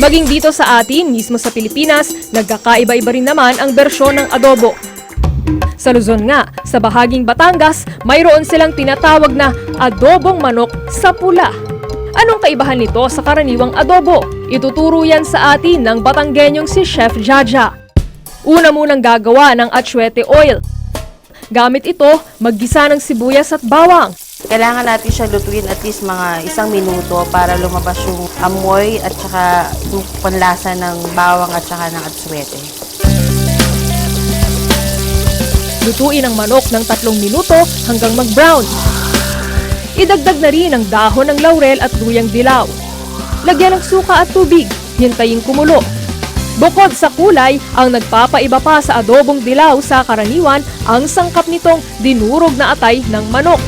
Maging dito sa atin, mismo sa Pilipinas, nagkakaiba-iba rin naman ang bersyon ng adobo. Sa Luzon nga, sa bahaging Batangas, mayroon silang tinatawag na adobong manok sa pula. Anong kaibahan nito sa karaniwang adobo? Ituturo yan sa atin ng Batanggenyong si Chef Jaja. Una munang gagawa ng atsuete oil. Gamit ito, maggisa ng sibuyas at bawang. Kailangan natin siya lutuin at least mga isang minuto para lumabas yung amoy at saka yung panlasa ng bawang at saka ng atswete. Lutuin ang manok ng tatlong minuto hanggang mag-brown. Idagdag na rin ang dahon ng laurel at luyang dilaw. Lagyan ng suka at tubig, hintayin kumulo. Bukod sa kulay, ang nagpapaiba pa sa adobong dilaw sa karaniwan ang sangkap nitong dinurog na atay ng manok.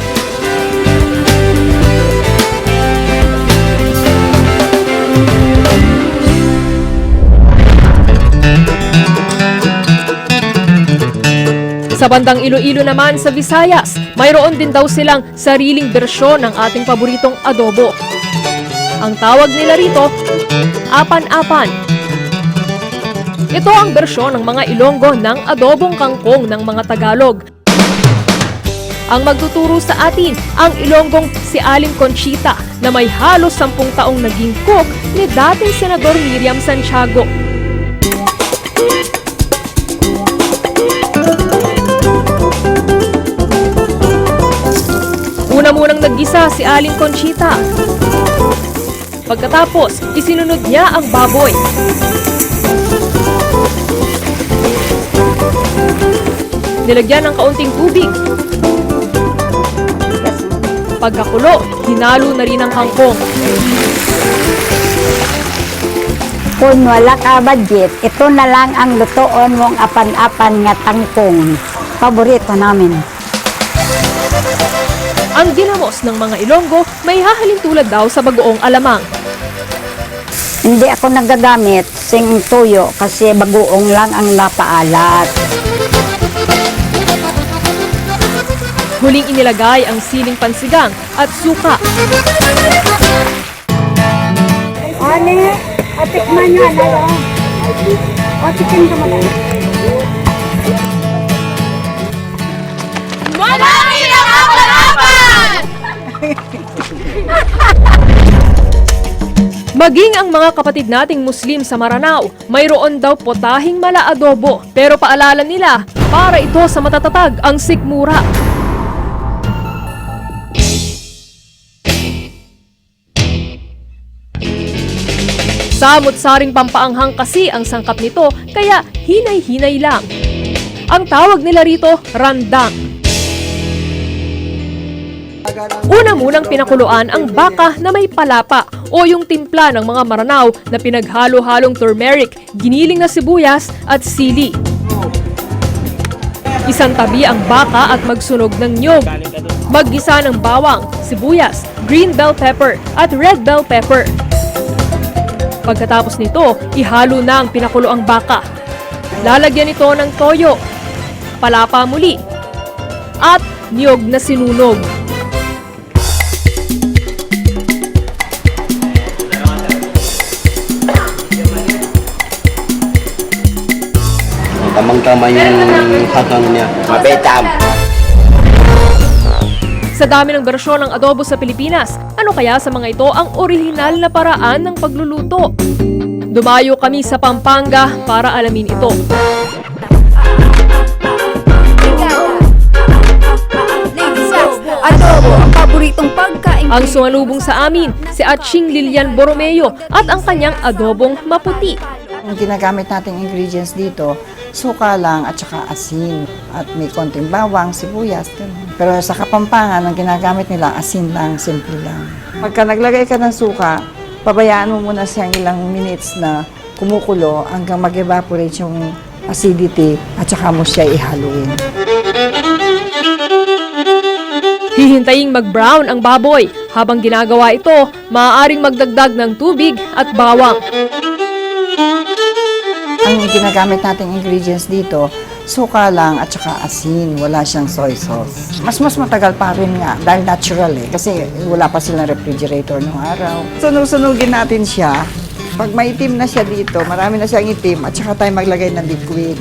Sa bandang Iloilo naman sa Visayas, mayroon din daw silang sariling bersyon ng ating paboritong adobo. Ang tawag nila rito, apan-apan. Ito ang bersyon ng mga Ilonggo ng adobong kangkong ng mga Tagalog. Ang magtuturo sa atin ang Ilonggong si Aling Conchita na may halos sampung taong naging cook ni dating Senador Miriam Santiago. Una munang naggisa si Aling Conchita. Pagkatapos, isinunod niya ang baboy. Nilagyan ng kaunting tubig. Pagkakulo, hinalo na rin ang kangkong. Kung wala ka budget, ito na lang ang lutoon mong apan-apan nga tangkong. Paborito namin. Ang ginamos ng mga Ilonggo may hahalin tulad daw sa bagoong alamang. Hindi ako nagagamit sing tuyo kasi bagoong lang ang napaalat. Huling inilagay ang siling pansigang at suka. Ane, atikman nyo na lang. O, chicken ka mo Maging ang mga kapatid nating Muslim sa Maranao, mayroon daw potahing mala adobo. Pero paalala nila, para ito sa matatatag ang sikmura. Samot-saring pampaanghang kasi ang sangkap nito, kaya hinay-hinay lang. Ang tawag nila rito, randang. Una munang pinakuluan ang baka na may palapa o yung timpla ng mga maranaw na pinaghalo-halong turmeric, giniling na sibuyas at sili. Isang tabi ang baka at magsunog ng nyog. Maggisa ng bawang, sibuyas, green bell pepper at red bell pepper. Pagkatapos nito, ihalo na ang pinakuloang baka. Lalagyan ito ng toyo, palapa muli, at niyog na sinunog. Tamang-tama yung hakang niya. Mabetam. Sa dami ng bersyon ng adobo sa Pilipinas, ano kaya sa mga ito ang orihinal na paraan ng pagluluto? Dumayo kami sa Pampanga para alamin ito. Adobo, ang paboritong pagkain. Ang sumalubong sa amin, si Aching Lilian Borromeo at ang kanyang adobong maputi. Ang ginagamit nating ingredients dito, suka lang at saka asin. At may konting bawang, sibuyas, ganun. Pero sa Kapampangan, ang ginagamit nila, asin lang, simple lang. Pagka naglagay ka ng suka, pabayaan mo muna siyang ilang minutes na kumukulo hanggang mag-evaporate yung acidity at saka mo siya ihaluin. Hihintaying mag-brown ang baboy. Habang ginagawa ito, maaaring magdagdag ng tubig at bawang. Ang ginagamit nating ingredients dito, suka lang at saka asin. Wala siyang soy sauce. Mas mas matagal pa rin nga dahil natural eh. Kasi wala pa silang refrigerator nung araw. Sunog-sunugin natin siya Pag maitim na siya dito, marami na siyang itim, at saka tayo maglagay ng liquid.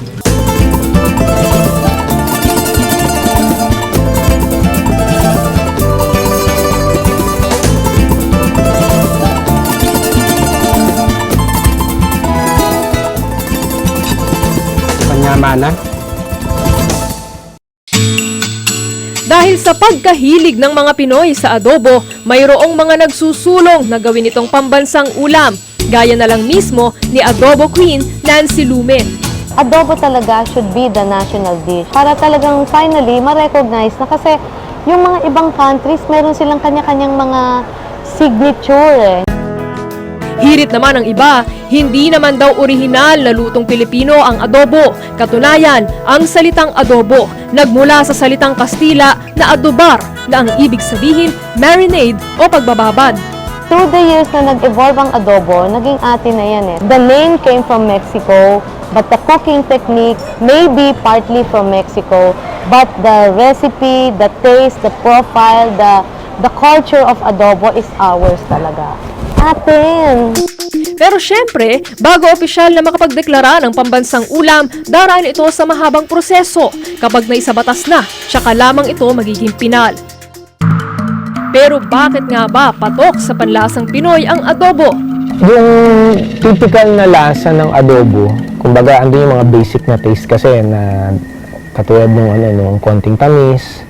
Panyamanan. Dahil sa pagkahilig ng mga Pinoy sa adobo, mayroong mga nagsusulong na gawin itong pambansang ulam. Gaya na lang mismo ni Adobo Queen Nancy Lumen. adobo talaga should be the national dish. Para talagang finally ma-recognize na kasi yung mga ibang countries, meron silang kanya-kanyang mga signature eh. Hirit naman ang iba, hindi naman daw orihinal na lutong Pilipino ang adobo. Katunayan, ang salitang adobo nagmula sa salitang Kastila na adobar na ang ibig sabihin marinade o pagbababad. Through the years na nag-evolve ang adobo, naging atin na yan eh. The name came from Mexico, but the cooking technique may be partly from Mexico, but the recipe, the taste, the profile, the the culture of adobo is ours talaga. Atin! Pero syempre, bago opisyal na makapagdeklara ng pambansang ulam, daraan ito sa mahabang proseso. Kapag naisabatas na, tsaka lamang ito magiging pinal. Pero bakit nga ba patok sa panlasang Pinoy ang adobo? Yung typical na lasa ng adobo, kumbaga andun yung mga basic na taste kasi na katulad ng ano, nung konting tamis,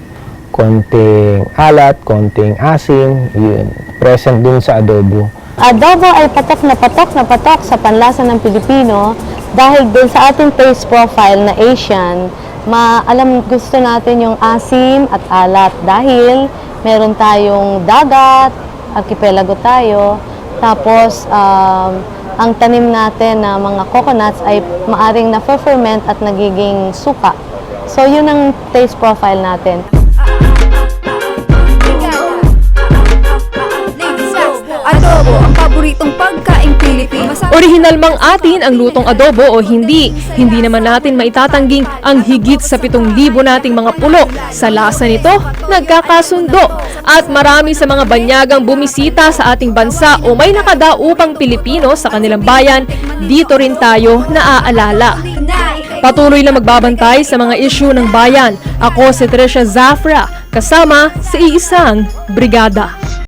konting alat, konting asim, yun, present dun sa adobo. Adobo ay patok na patok na patok sa panlasa ng Pilipino dahil din sa ating taste profile na Asian, maalam gusto natin yung asim at alat dahil meron tayong dagat, archipelago tayo, tapos um, ang tanim natin na mga coconuts ay maaring na-ferment at nagiging suka. So yun ang taste profile natin. Orihinal mang atin ang lutong adobo o hindi, hindi naman natin maitatangging ang higit sa 7,000 nating mga pulo. Sa lasa nito, nagkakasundo. At marami sa mga banyagang bumisita sa ating bansa o may nakadaupang Pilipino sa kanilang bayan, dito rin tayo naaalala. Patuloy na magbabantay sa mga isyu ng bayan. Ako si Tricia Zafra, kasama sa iisang brigada.